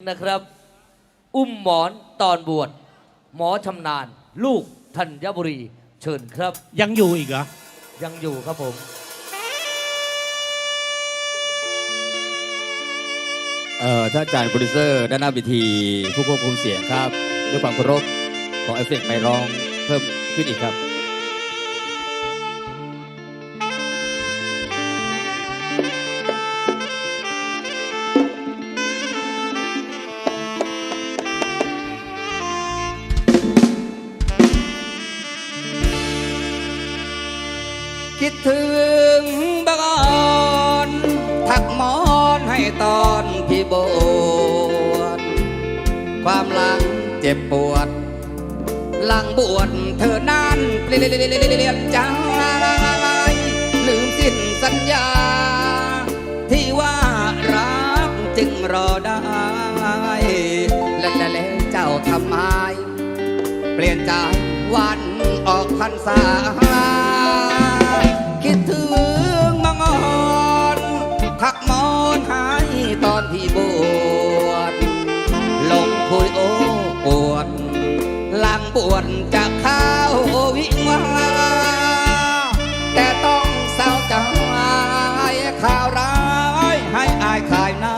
นะครับ อุ้มหมอนตอนบวชหมอชำนาญ ลูกธัญบุรี เชิญครับ ยังอยู่อีกเหรอ ยังอยู่ครับผม เอ่อท่านอาจารย์โปรดิวเซอร์ด้านหน้าเวทีผู้ควบคุมเสียงครับ ด้วยความเคารพขอเอฟเฟกต์ไม่ร้องเพิ่มขึ้นอีกครับ คิดถึงบังอ่อนถักมอนให้ตอนพี่บวชความหลังเจ็บปวด หลังบวชเธอนั้นเปลี่ยนใจลืมสิ้นสัญญา ที่ว่ารักจึงรอได้และและแล้วเจ้าทำไมเปลี่ยนใจวันออกพรรษา ตอนที่บวชลงคุยโอ้ปวดหลังปวดจะเข้าวิวาแต่ต้องเศร้าใจข่าวร้ายให้อายขายหน้า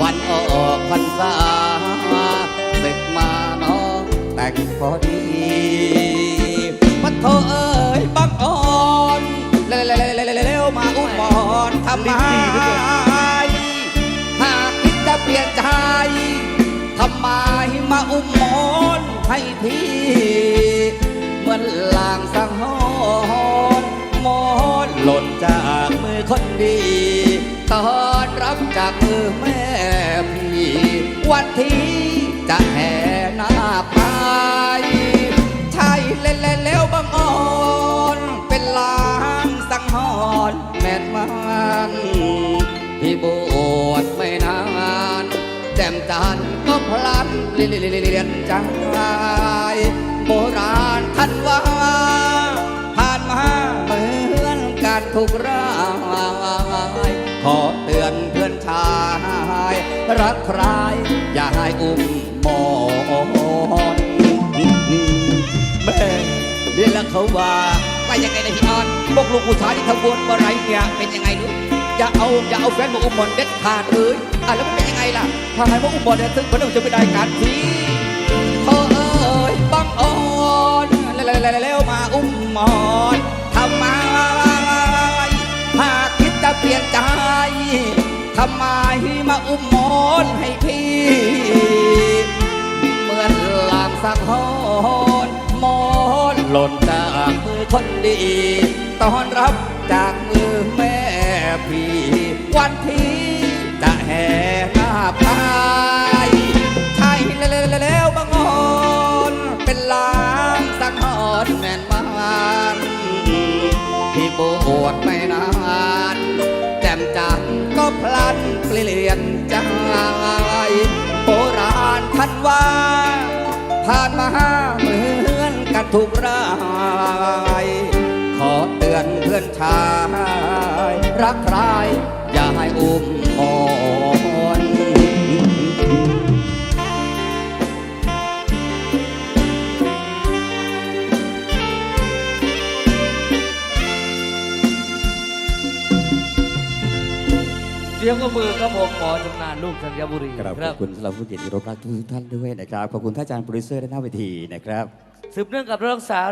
วันออกพรรษาศึกมาน้องแต่งพอดี อุ้มหมอนทำไมหากคิดจะเปลี่ยนใจทำไมมาอุ้มมอนให้พี่เหมือนลางสังหรณ์มอนหล่นจากมือคนดีตอนรับจากมือแม่พี่วันที่จะแห่นาคไป ณ์แม่นที่บวชไม่นานแจ่มจันก็พลันเลียนใจโบราณท่านว่าผ่านมาเหมือนการถูกร้ายขอเตือนเพื่อนชาย รักใครอย่าให้อุ้มหมอนแม่เรียนแล้วเขาว่า ว่ายังไงนะพี่ออนพวกลูกผู้ชายที่ทำบุญอะไรเนี่ยเป็นยังไงลูกอย่าเอาอย่าเอาแฟนมาอุ้มบอลเด็ดขาดเลยอะแล้วมันเป็นยังไงล่ะพาให้มาอุ้มบอลเนี่ยซึ่งมันต้องจะไม่ได้การทีโอ้เอ้ยบังอ่อนแล้วมาอุ้มหมอนทำไมหากคิดจะเปลี่ยนใจทำไมมาอุ้มหมอนให้พี่เหมือนลางสังหรณ์หมอน หล่นจากมือคนดี ตอนรับจากมือแม่พี่วันที่จะแห่นาคไปใช่แล้วบางอ่อนเป็นลางสังหรณ์แม่นมันที่บวชไม่นานแจ่มจันก็พลันเปลี่ยนใจโบราณท่านว่าผ่านมาเหมือนกันทุกรา อนเพื่อนชาย รักใครอย่าให้อุ้มหมอนเสียงก็มือครับผมหมอชำนาญลูกธัญบุรีครับขอบคุณสำหรับผู้เกียรติที่รบรักทุกท่านด้วยนะครับ ขอบคุณท่านอาจารย์โปรดิวเซอร์ด้านหน้าเวทีนะครับ สืบเนื่องกับเรื่องสาว